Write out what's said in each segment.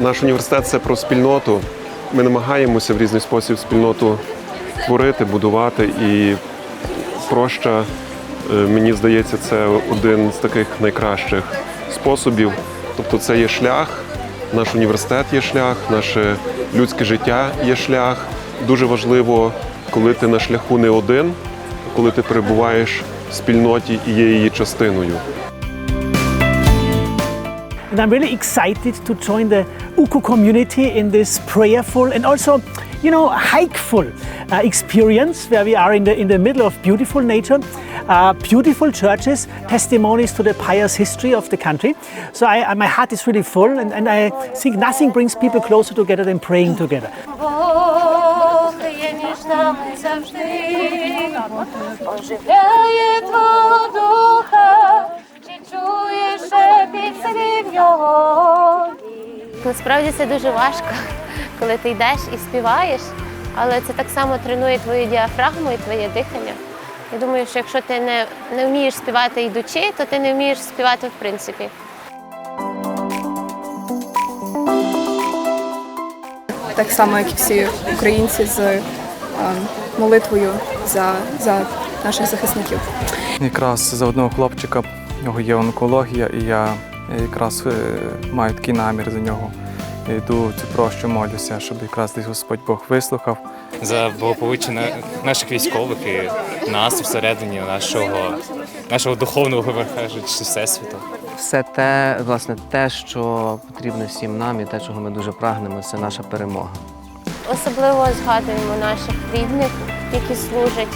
Наш університет це про спільноту. Ми намагаємося в різний спосіб спільноту творити, будувати. І проща, е, мені здається, це один з таких найкращих способів. Тобто, це є шлях, наш університет є шлях, наше людське життя є шлях. Дуже важливо, коли ти на шляху не один, коли ти перебуваєш в спільноті і є її частиною. And I'm really excited to join the UKU community in this prayerful and also, you know, hikeful uh, experience where we are in the, in the middle of beautiful nature, uh, beautiful churches, testimonies to the pious history of the country. So I, I- my heart is really full and, and I think nothing brings people closer together than praying together. Насправді це дуже важко, коли ти йдеш і співаєш, але це так само тренує твою діафрагму і твоє дихання. Я думаю, що якщо ти не, не вмієш співати йдучи, то ти не вмієш співати в принципі. так само, як і всі українці з е, молитвою за, за наших захисників. Якраз за одного хлопчика, в нього є онкологія, і я якраз е, маю такий намір за нього. Я йду цю прощу, молюся, щоб якраз десь Господь Бог вислухав. за благополуччя наших військових і нас всередині нашого, нашого духовного кажуть, всесвіту. Все те, власне, те, що потрібно всім нам, і те, чого ми дуже прагнемо, це наша перемога. Особливо згадуємо наших рідних, які служать.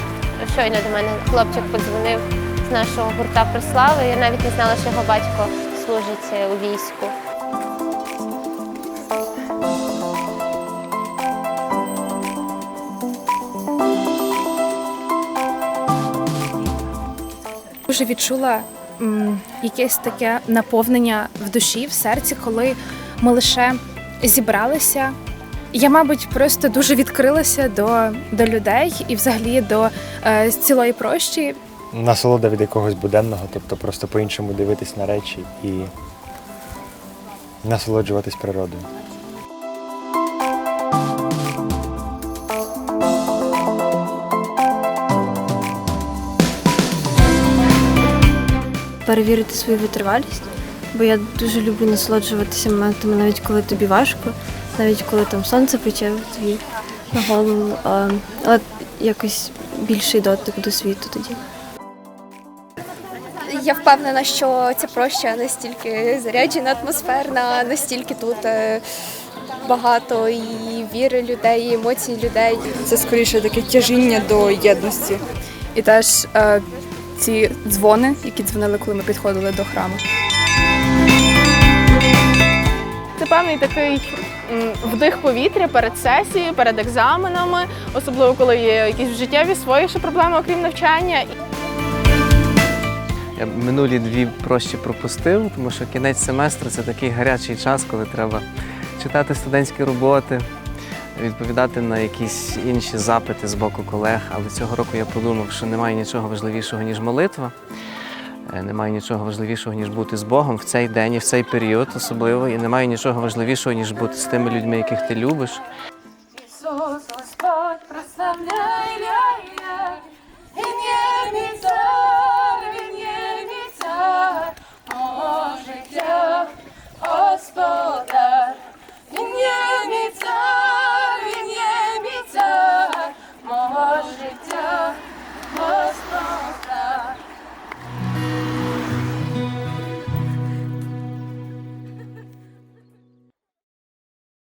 Щойно до мене хлопчик подзвонив з нашого гурта Прослави. Я навіть не знала, що його батько служить е, у війську. дуже відчула м, якесь таке наповнення в душі, в серці, коли ми лише зібралися. Я, мабуть, просто дуже відкрилася до, до людей і взагалі до е, цілої прощі. Насолода від якогось буденного, тобто просто по-іншому дивитись на речі і насолоджуватись природою. перевірити свою витривалість, бо я дуже люблю насолоджуватися моментами, навіть коли тобі важко, навіть коли там сонце пече тобі на голову, але якось більший дотик до світу тоді. Я впевнена, що ця проща настільки заряджена, атмосферна, настільки тут е, багато і віри людей, і емоцій людей. Це скоріше таке тяжіння до єдності. І теж е, ці дзвони, які дзвонили, коли ми підходили до храму. Це певний такий вдих повітря перед сесією, перед екзаменами, особливо коли є якісь життєві свої ще проблеми, окрім навчання. Минулі дві прощі пропустив, тому що кінець семестру це такий гарячий час, коли треба читати студентські роботи, відповідати на якісь інші запити з боку колег. Але цього року я подумав, що немає нічого важливішого, ніж молитва. Е, Немає нічого важливішого, ніж бути з Богом в цей день і в цей період особливо. І немає нічого важливішого, ніж бути з тими людьми, яких ти любиш.